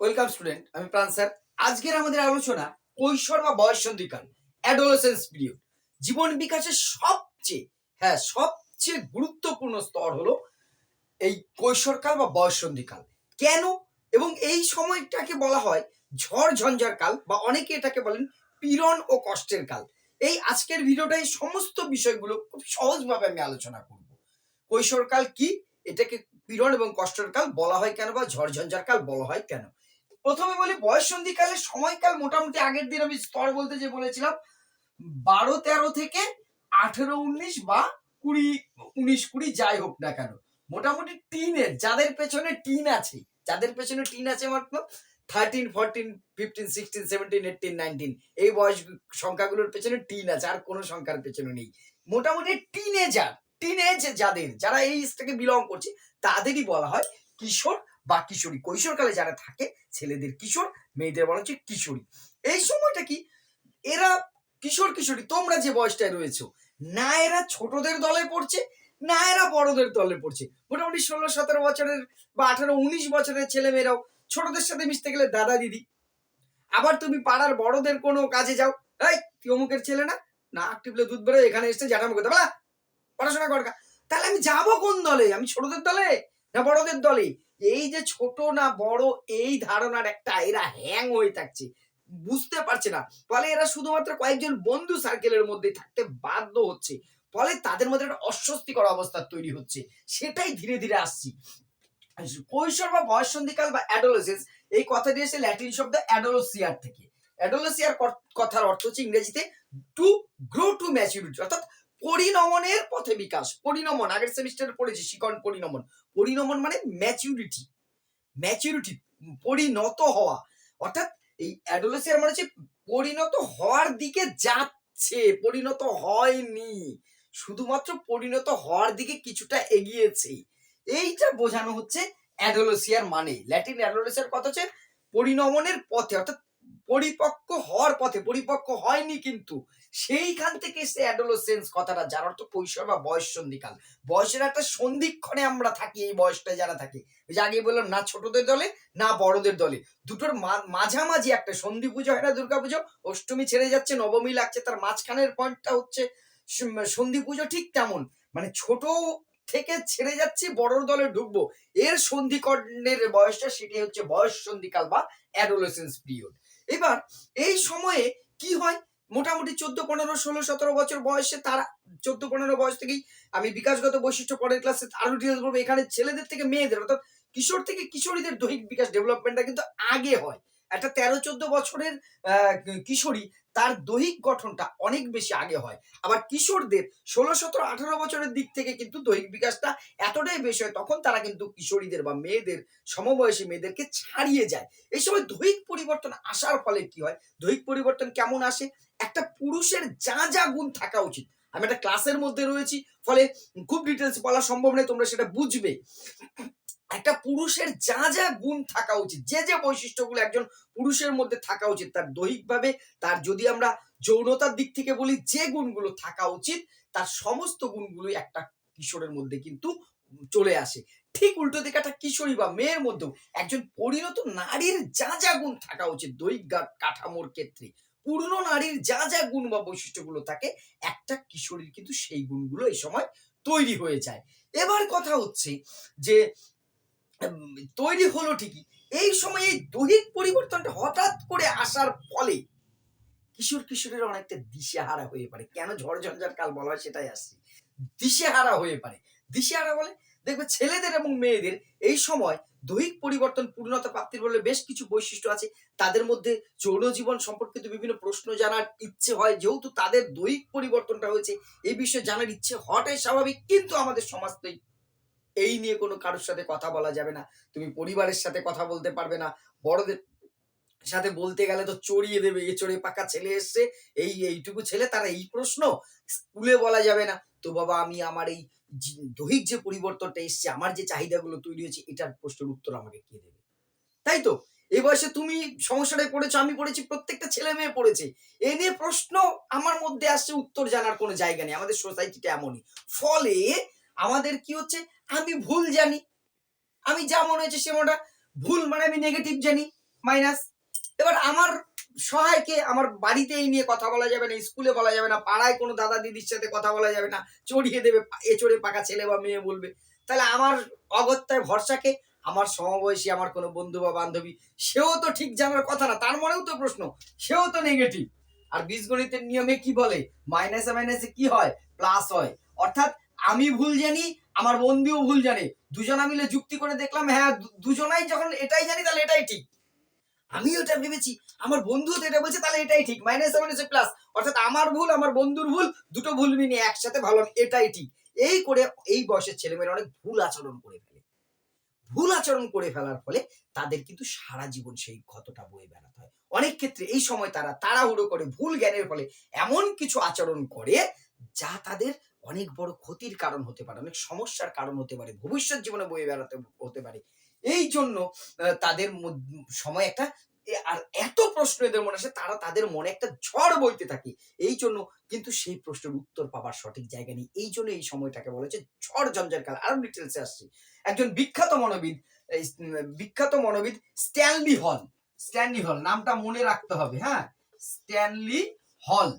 Welcome student আমি প্রাণ sir. আজকের আমাদের আলোচনা কৈশোর বা বয়সন্ধিকাল অ্যাডোলেসেন্স পিরিয়ড জীবন বিকাশের সবচেয়ে হ্যাঁ সবচেয়ে গুরুত্বপূর্ণ স্তর হলো এই কৈশোরকাল বা বয়সন্ধিকাল। কেন? এবং এই সময়টাকে বলা হয় ঝড় ঝঞ্ঝার কাল বা অনেকে এটাকে বলেন পীড়ন ও কষ্টের কাল। এই আজকের ভিডিওটাই সমস্ত বিষয়গুলো খুব সহজভাবে আমি আলোচনা করব। কৈশোরকাল কি? এটাকে পীড়ন এবং কষ্টের কাল বলা হয় কেন বা ঝড় ঝঞ্ঝার কাল বলা হয় কেন? প্রথমে বলি বয়সন্ধিকালের সময়কাল মোটামুটি আগের দিন আমি স্তর বলতে যে বলেছিলাম, বারো, তেরো থেকে আঠেরো, উনিশ বা কুড়ি, উনিশ, কুড়ি যাই হোক না কেন। মোটামুটি টিনের, যাদের পেছনে টিন আছে, যাদের পেছনে টিন আছে মাত্র thirteen fourteen fifteen sixteen seventeen eighteen nineteen এই বয়স সংখ্যাগুলোর পেছনে টিন আছে, আর কোনো সংখ্যার পেছনে নেই। মোটামুটি টিনেজার টিনেজ যাদের, যারা এই থেকে বিলং করছে, তাদেরই বলা হয় কিশোর বা কিশোরী। কৈশোরকালে যারা থাকে, ছেলেদের কিশোর, মেয়েদের বলা হচ্ছে কিশোরী। এই সময়টা কি? এরা কিশোর কিশোরী, তোমরা যে বয়সটায় রয়েছো, না এরা ছোটদের দলে পড়ছে, না এরা বড়দের দলে পড়ছে। মোটামুটি ষোলো, সতেরো বছরের বা আঠারো, উনিশ বছরের ছেলে মেয়েরাও ছোটদের সাথে মিশতে গেলে দাদা, দিদি। আবার তুমি পাড়ার বড়দের কোনো কাজে যাও, এই, তুই অমুকের ছেলে না? না টিপলে দুধ বেরোয়, এখানে এসছে জ্যাঠামো করতে বলা পড়াশোনা কর গা। তাহলে আমি যাব কোন দলে? আমি ছোটদের দলে, না বড়দের দলে? এই যে ছোট না বড়, এই ধারণার একটা এরা হ্যাং হয়ে থাকছে। বুঝতে পারছে না। ফলে এরা শুধুমাত্র কয়েকজন বন্ধু সার্কেলের মধ্যে থাকতে বাধ্য হচ্ছে। ফলে তাদের মধ্যে একটা অস্বস্তিকর অবস্থা তৈরি হচ্ছে। সেটাই ধীরে ধীরে আসছি। কৈশোর বা বয়সন্ধিকাল বা অ্যাডোলেসেন্স এই কথাটি এসে ল্যাটিন শব্দ অ্যাডোলোসিয়ার থেকে। অ্যাডোলোসিয়ার কথার অর্থ হচ্ছে ইংরেজিতে টু গ্রো টু ম্যাচুরিটি অর্থাৎ পরিণমনের পথে বিকাশ। পরিণমন, আগের সেমিস্টারে পড়েছি, শিকন পরিণমন। পরিণমন মানে ম্যাচুরিটি ম্যাচুরিটি পরিণত হওয়া। অর্থাৎ এই অ্যাডোলেসিয়ার মানে হচ্ছে পরিণত হওয়ার দিকে যাচ্ছে, পরিণত হয়নি। শুধুমাত্র পরিণত হওয়ার দিকে কিছুটা এগিয়েছে। এইটা বোঝানো হচ্ছে অ্যাডোলেসিয়ার মানে। ল্যাটিন অ্যাডোলেসিয়ার কথা হচ্ছে পরিণমনের পথে। অর্থাৎ পরিপক্ক হওয়ার পথে, পরিপক্ক হয়নি কিন্তু, সেইখান থেকে এসে অ্যাডোলোসেন্স কথাটা যার অর্থ কৈশোর বা বয়স সন্ধিকাল। বয়সের একটা সন্ধিক্ষণে আমরা থাকি, এই বয়সটা যারা থাকে। ওই যে আগে বললাম, না ছোটদের দলে, না বড়দের দলে। দুটোর মাঝামাঝি একটা সন্ধি পুজো হয় না, দুর্গা পুজো? অষ্টমী ছেড়ে যাচ্ছে, নবমী লাগছে, তার মাঝখানের পয়েন্টটা হচ্ছে সন্ধি পুজো ঠিক তেমন। মানে ছোট থেকে ছেড়ে যাচ্ছি বড় দলে ঢুকবো। এর সন্ধিকরণের বয়সটা সেটি হচ্ছে বয়স সন্ধিকাল বা অ্যাডোলেসেন্স পিরিয়ড এবার এই সময়ে কি হয়? মোটামুটি চোদ্দ, পনেরো, ষোলো, সতেরো বছর বয়সে তারা, চোদ্দ, পনেরো বয়স থেকেই আমি বিকাশগত বৈশিষ্ট্য পরের ক্লাসে আরও ডিটেলস বলব। এখানে ছেলেদের থেকে মেয়েদের, অর্থাৎ কিশোর থেকে কিশোরীদের দৈহিক বিকাশ ডেভেলপমেন্টটা কিন্তু আগে হয়। একটা তেরো চোদ্দ বছরের কিশোরী, তার দৈহিক গঠনটা অনেক বেশি আগে হয়। আবার কিশোরদের ষোলো, সতেরো, আঠারো বছরের দিক থেকে কিন্তু দৈহিক বিকাশটা এতটাই বেশি হয়, তখন তারা কিন্তু কিশোরীদের বা মেয়েদের, সমবয়সী মেয়েদেরকে ছাড়িয়ে যায়। এই সময় দৈহিক পরিবর্তন আসার ফলে কি হয়? দৈহিক পরিবর্তন কেমন আসে? একটা পুরুষের যা যা গুণ থাকা উচিত। আমি একটা ক্লাসের মধ্যে রয়েছি, ফলে খুব ডিটেলস বলা সম্ভব নয়, তোমরা সেটা বুঝবে। একটা পুরুষের যা যা গুণ থাকা উচিত, যে যে বৈশিষ্ট্যগুলো একজন পুরুষের মধ্যে থাকা উচিত, তার দৈহিকভাবে, তার যদি আমরা যৌনতার দিক থেকে বলি, যে গুণগুলো থাকা উচিত, তার সমস্ত গুণগুলোই একটা কিশোরের মধ্যে কিন্তু চলে আসে। ঠিক উল্টো দিকে একটা কিশোরী বা মেয়ের মধ্যেও একজন পরিণত নারীর যা যা গুণ থাকা উচিত, দৈহিক কাঠামোর ক্ষেত্রে। পূর্ণ নারীর যা যা গুণ বা বৈশিষ্ট্যগুলো থাকে, একটা কিশোরীর কিন্তু সেই গুণগুলো এই সময় তৈরি হয়ে যায়। এবার কথা হচ্ছে যে তৈরি হলো ঠিকই। এই সময় এই দৈহিক পরিবর্তনটা হঠাৎ করে আসার ফলে কিশোর কিশোরের অনেকটা দিশেহারা হয়ে পারে কেন ঝড় ঝঞ্ঝার কাল বলা হয় সেটাই আসছে। দিশেহারা হয়ে পারে দিশেহারা বলে, দেখবে ছেলেদের এবং মেয়েদের এই সময় দৈহিক পরিবর্তন, পূর্ণতা প্রাপ্তির বলে বেশ কিছু বৈশিষ্ট্য আছে। তাদের মধ্যে যৌন জীবন সম্পর্কিত বিভিন্ন প্রশ্ন জানার ইচ্ছে হয়। যেহেতু তাদের দৈহিক পরিবর্তনটা হয়েছে, এই বিষয়ে জানার ইচ্ছে হওয়াটাই স্বাভাবিক। কিন্তু আমাদের সমাজ তো এই- নিয়ে কোনো কারোর সাথে কথা বলা যাবে না। তুমি পরিবারের সাথে কথা বলতে পারবে না। বড়দের সাথে বলতে গেলে তো চড়িয়ে দেবে, এ চড়ে পাকা ছেলে এসছে, এই এইটুকু ছেলে, তারা এই প্রশ্ন স্কুলে বলা যাবে না। তো বাবা, আমি আমার এই দৈহিক যে পরিবর্তনটা এসছে, আমার যে চাহিদাগুলো তৈরি হয়েছে, এটার প্রশ্নের উত্তর আমাকে কে দেবে? তাই তো? এই বয়সে তুমি সমস্যাটায় পড়েছো, আমি পড়েছি, প্রত্যেকটা ছেলে মেয়ে পড়েছে। এ নিয়ে প্রশ্ন আমার মধ্যে আসছে, উত্তর জানার কোনো জায়গা নেই। আমাদের সোসাইটিটা এমনই। ফলে আমাদের কি হচ্ছে? আমি ভুল জানি। আমি যা মনে হচ্ছে সে মনে ভুল মানে আমি নেগেটিভ জানি মাইনাস এবার আমার সহায়কে আমার বাড়িতে এই নিয়ে কথা বলা যাবে না, স্কুলে বলা যাবে না, পাড়ায় কোনো দাদা দিদির সাথে কথা বলা যাবে না, চড়িয়ে দেবে এ চড়ে পাকা ছেলে বা মেয়ে বলবে। তাহলে আমার অগত্যায় ভরসাকে আমার সমবয়সী, আমার কোনো বন্ধু বা বান্ধবী, সেও তো ঠিক জানার কথা না, তার মনেও তো প্রশ্ন, সেও তো নেগেটিভ আর বীজগণিতের নিয়মে কি বলে? মাইনাসে মাইনাসে কি হয়? প্লাস হয়। অর্থাৎ আমি ভুল জানি, আমার বন্ধুও ভুল জানে। দুজনা মিলে যুক্তি করে দেখলাম হ্যাঁ দুজনাই যখন এটাই জানি, তাহলে এটাই ঠিক। আমি ওটা ভেবেছি। আমার বন্ধু তো এটা বলছে, তাহলে এটাই ঠিক। মাইনাস মাইনাসে প্লাস অর্থাৎ আমার ভুল, আমার বন্ধুর ভুল, দুটো ভুল মিলিয়ে একসাথে ভালো এটাই ঠিক। এই করে এই বয়সের ছেলেমেয়েরা অনেক ভুল আচরণ করে ফেলে। ভুল আচরণ করে ফেলার ফলে তাদের কিন্তু সারা জীবন সেই ক্ষতটা বয়ে বেড়াতে হয়। অনেক ক্ষেত্রে এই সময় তারা তাড়াহুড়ো করে ভুল জ্ঞানের ফলে এমন কিছু আচরণ করে যা তাদের অনেক বড় ক্ষতির কারণ হতে পারে, অনেক সমস্যার কারণ হতে পারে, ভবিষ্যৎ জীবনে বয়ে বেড়াতে হতে পারে। এই জন্য তাদের সময় একটা আর এত প্রশ্ন এদের মনে আসে, তারা তাদের মনে একটা ঝড় বইতে থাকে। এই জন্য কিন্তু সেই প্রশ্নের উত্তর পাবার সঠিক জায়গা নেই। এই জন্য এই সময়টাকে বলা হচ্ছে ঝড় ঝঞ্ঝার কাল। আরও ডিটেলসে আসছি। একজন বিখ্যাত মনোবিদ বিখ্যাত মনোবিদ স্ট্যানলি হল। স্ট্যানলি হল, নামটা মনে রাখতে হবে হ্যাঁ? স্ট্যানলি হল,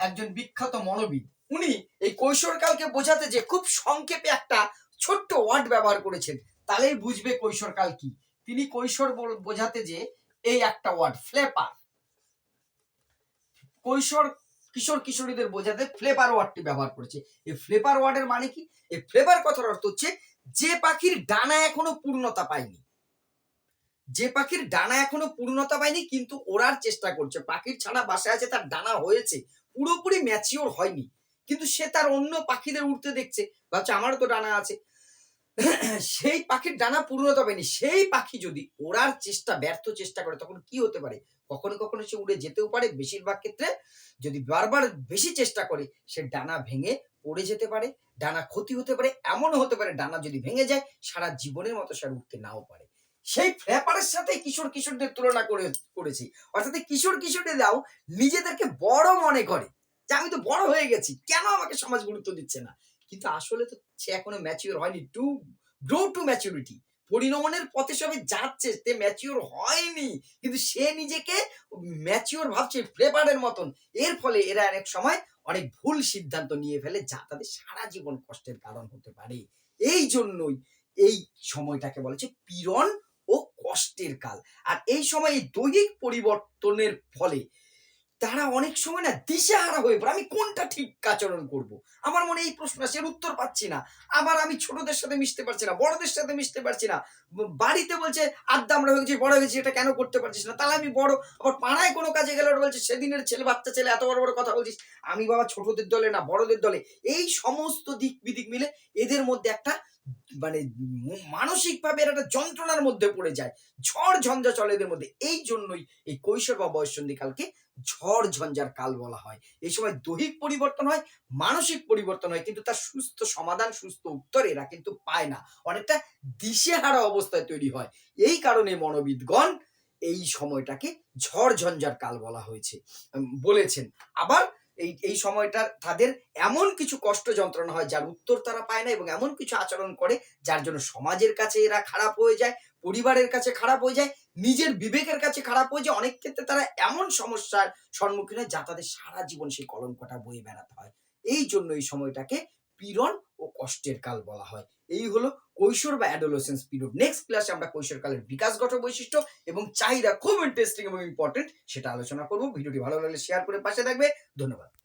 একজন বিখ্যাত মনোবিদ। উনি এই কৈশোরকালকে বোঝাতে যে খুব সংক্ষেপে একটা ছোট্ট ওয়ার্ড ব্যবহার করেছেন। তাহলেই বুঝবে কৈশোরকাল কি। তিনি কৈশোর বোঝাতে যে এই একটা ওয়ার্ড ফ্লেপার কৈশোর কিশোর কিশোরীদের বোঝাতে ফ্লেপার ওয়ার্ডটি ব্যবহার করেছে। এই ফ্লেপার ওয়ার্ডের মানে কি? এই ফ্লেপার কথার অর্থ হচ্ছে যে পাখির ডানা এখনও পূর্ণতা পায়নি। যে পাখির ডানা এখনও পূর্ণতা পায়নি, কিন্তু ওড়ার চেষ্টা করছে। পাখির ছাড়া বাসায় আছে, তার ডানা হয়েছে। পুরোপুরি ম্যাচিওর হয়নি। কিন্তু সে তার অন্য পাখিদের উঠতে দেখছে। ভাবছে, আমারও তো ডানা আছে। সেই পাখির ডানা পূর্ণতা পায়নি সেই পাখি যদি ওড়ার চেষ্টা, ব্যর্থ চেষ্টা করে, তখন কি হতে পারে? কখনো কখনো সে উড়ে যেতেও পারে। বেশিরভাগ ক্ষেত্রে যদি বারবার বেশি চেষ্টা করে, সে ডানা ভেঙে পড়ে যেতে পারে, ডানা ক্ষতি হতে পারে, এমনও হতে পারে ডানা যদি ভেঙে যায়, সারা জীবনের মতো সে উঠতে নাও পারে। সেই ফ্ল্যাপারের সাথে কিশোর কিশোরদের তুলনা করে, করেছি। অর্থাৎ কিশোর কিশোরীরাও নিজেদেরকে বড় মনে করে। যে আমি তো বড় হয়ে গেছি, কেন আমাকে সমাজ গুরুত্ব দিচ্ছে না? কিন্তু আসলে তো সে এখনও ম্যাচিওর হয়নি। টু গ্রো টু ম্যাচুরিটি পরিণমনের পথে সবে যাচ্ছে সে ম্যাচিওর হয়নি। কিন্তু সে নিজেকে ম্যাচিওর ভাবছে ফ্লেভারের মতন। এর ফলে এরা অনেক সময় অনেক ভুল সিদ্ধান্ত নিয়ে ফেলে, যা তাদের সারা জীবন কষ্টের কারণ হতে পারে। এই জন্যই এই সময়টাকে বলেছে পীড়ন ও কষ্টের কাল। আর এই সময় এই দৈহিক পরিবর্তনের ফলে তারা অনেক সময় না দিশেহারা হয়ে পড়ে। আমি কোনটা ঠিক আচরণ করব? আমার মনে এই প্রশ্ন আসে, এর উত্তর পাচ্ছি না। আবার আমি ছোটদের সাথে মিশতে পারছি না, বড়দের সাথে মিশতে পারছি না। বাড়িতে বলছে, আড্ডা আমরা হয়ে গেছি, বড় হয়ে এটা কেন করতে পারছিস না? তাহলে আমি বড়, আবার পাড়ায় কোনো কাজে গেলে ওরা বলছে, সেদিনের ছেলে, বাচ্চা ছেলে, এত বড় বড় কথা বলছিস। আমি বাবা ছোটদের দলে না, বড়দের দলে। এই সমস্ত দিক বিদিক মিলে এদের মধ্যে একটা মানে মানসিক ভাবে একটা যন্ত্রণার মধ্যে পড়ে যায়। ঝড় ঝঞ্ঝা চলে এদের মধ্যে। এই জন্যই এই কৈশোর বা বয়সন্ধি কালকে ঝড় ঝঞ্ঝার কাল বলা হয়। এই সময় দৈহিক পরিবর্তন হয়, মানসিক পরিবর্তন হয়, কিন্তু তার সুস্থ সমাধান, সুস্থ উত্তর এরা কিন্তু পায় না। অনেকটা দিশেহারা অবস্থায় তৈরি হয়। এই কারণে মনোবিদগণ এই সময়টাকে ঝড় ঝঞ্ঝার কাল বলা হয়েছে। বলেছেন। আবার এই এই সময়টা তাদের এমন কিছু কষ্ট যন্ত্রণা হয় যার উত্তর তারা পায় না এবং এমন কিছু আচরণ করে যার জন্য সমাজের কাছে এরা খারাপ হয়ে যায়, পরিবারের কাছে খারাপ হয়ে যায় নিজের বিবেকের কাছে খারাপ হয়ে যায়, অনেক ক্ষেত্রে তারা এমন সমস্যার সম্মুখীন হয় যা তাদের সারা জীবন সেই কলঙ্কটা বয়ে বেড়াতে হয়। এই জন্য এই সময়টাকে পীড়ন ও কষ্টের কাল বলা হয়। এই হলো কৈশোর বা অ্যাডোলেসেন্স পিরিয়ড নেক্সট ক্লাসে আমরা কৈশোরকালের বিকাশগত বৈশিষ্ট্য এবং চাহিদা খুব ইন্টারেস্টিং এবং ইম্পর্টেন্ট সেটা আলোচনা করব। ভিডিওটি ভালো লাগলে শেয়ার করে পাশে থাকবে। ধন্যবাদ।